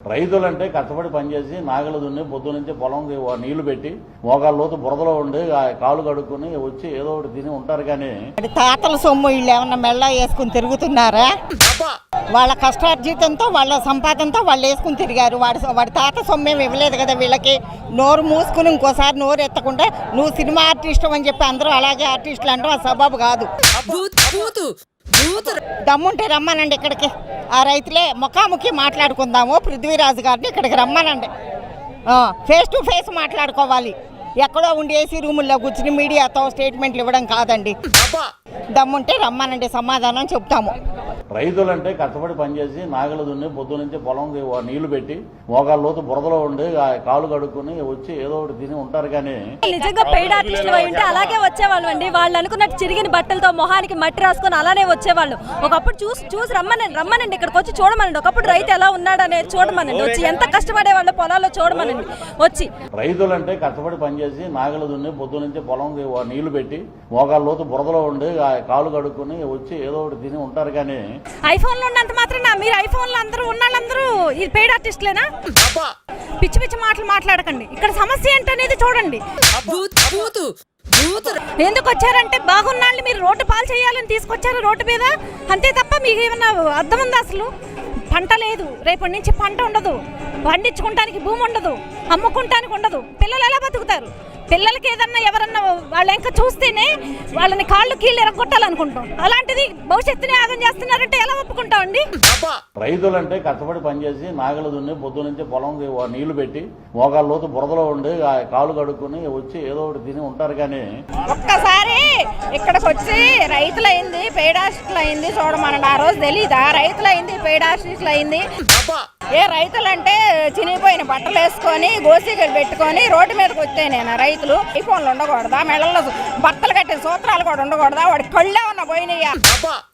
రైతులంటే కష్టపడి పనిచేసి నాగలు దున్ని పొద్దు నుంచి పొలం నీళ్ళు పెట్టి మోకాళ్ళ లోతు బురదలో ఉండి కాలు కడుక్కొని వచ్చి ఏదో ఒకటి తిని ఉంటారు కానీ తాతల సొమ్ము వీళ్ళు ఏమన్నా మెళ్ళ వేసుకుని తిరుగుతున్నారా? వాళ్ళ కష్టార్జితంతో వాళ్ళ సంపాదనతో వాళ్ళు వేసుకుని తిరిగారు. వాడి వాడి తాత సొమ్ము ఏమి ఇవ్వలేదు కదా వీళ్ళకి. నోరు మూసుకుని ఇంకోసారి నోరు ఎత్తకుండా నువ్వు సినిమా ఆర్టిస్ట్ అని చెప్పి అందరూ అలాగే ఆర్టిస్టులు అంటారు. ఆ సబాబు కాదు. దమ్ముంటే రమ్మనండి ఇక్కడికి. ఆ రైతులే ముఖాముఖి మాట్లాడుకుందాము. పృథ్వీరాజు గారిని ఇక్కడికి రమ్మనండి. ఫేస్ టు ఫేస్ మాట్లాడుకోవాలి. ఎక్కడో ఉండి ఏసీ రూముల్లో కూర్చుని మీడియాతో స్టేట్మెంట్లు ఇవ్వడం కాదండి. దమ్ముంటే రమ్మనండి సమాధానం చెప్తాము. రైతులంటే కష్టపడి పనిచేసి నాగలు దున్ని పొద్దు నుంచి పొలం నీళ్ళు పెట్టి మోకాళ్ళ లోతు బురదలో ఉండి ఆ కాలు కడుక్కొని వచ్చి ఏదో ఒకటి తిని ఉంటారు కానీ నిజంగా పెయిడ్ ఆర్టిస్టులు అయి ఉంటే అలాగే వచ్చేవాళ్ళు అండి వాళ్ళు అనుకున్నట్టు చిరిగిన బట్టలతో మొహానికి మట్టి రాసుకొని అలానే వచ్చేవాళ్ళు. ఒకప్పుడు చూసి చూసి రమ్మనండి రమ్మనండి ఇక్కడికి వచ్చి చూడమనండి. ఒకప్పుడు రైతు ఎలా ఉన్నాడు అనేది చూడమనండి. వచ్చి ఎంత కష్టపడే వాళ్ళు పొలాల్లో చూడమనండి. వచ్చి. రైతులంటే కష్టపడి పనిచేసి నాగలు దున్ని పొద్దు నుంచి పొలం నీళ్ళు పెట్టి మోకాళ్ళ లోతు బురదలో ఉండి కాలు కడుక్కొని వచ్చి ఏదో ఒకటి తిని ఉంటారు కానీ ఐఫోన్లో ఉన్నంత మాత్రం మీరు ఐఫోన్లో అందరూ ఉన్న వాళ్ళందరూ ఇది పెయిడ్ ఆర్టిస్టులేనా? పిచ్చి పిచ్చి మాటలు మాట్లాడకండి. ఇక్కడ సమస్య ఏంటనేది చూడండి. ఎందుకు వచ్చారంటే బాగున్నాళ్ళు మీరు రోడ్డు పాలు చేయాలని తీసుకొచ్చారు రోడ్డు మీద? అంతే తప్ప మీకు ఏమన్నా అర్థం ఉందా అసలు? పంట లేదు. రేపటి నుంచి పంట ఉండదు. పండించుకుంటానికి భూమి ఉండదు. అమ్ముకుంటానికి ఉండదు. పిల్లలు ఎలా బతుకుతారు పిల్లలకి ఏదన్నా ఎవరన్నా వాళ్ళ ఇంకా చూస్తేనే వాళ్ళని కాళ్ళు కీళ్ళు ఎరగొట్టాలనుకుంటాం. అలాంటిది భవిష్యత్తుని ఆగం చేస్తున్నారంటే ఎలా ఒప్పుకుంటామండి రైతులంటే కష్టపడి పనిచేసి నాగలు దున్ని పొద్దు నుంచి పొలం నీళ్ళు పెట్టి మోకాళ్ళ లోతు బురదలో ఉండి కాలు కడుక్కొని వచ్చి ఏదో ఒకటి తిని ఉంటారు కానీ ఒక్కసారి ఇక్కడికి వచ్చి రైతులైంది పేడాస్టులు అయింది చూడమనండి. ఆ రోజు తెలీదా? రైతులైంది పేడాస్టులు అయింది ఏ రైతులంటే చినిగిపోయిన బట్టలు వేసుకొని గోసీకలు పెట్టుకొని రోడ్డు మీదకి వస్తే నేను రైతులు. ఐఫోన్లు ఉండకూడదా? మెడల్లో బట్టలు కట్టిన సూత్రాలు కూడా ఉండకూడదా? వాడి కళ్ళే ఉన్న పోయినాయి?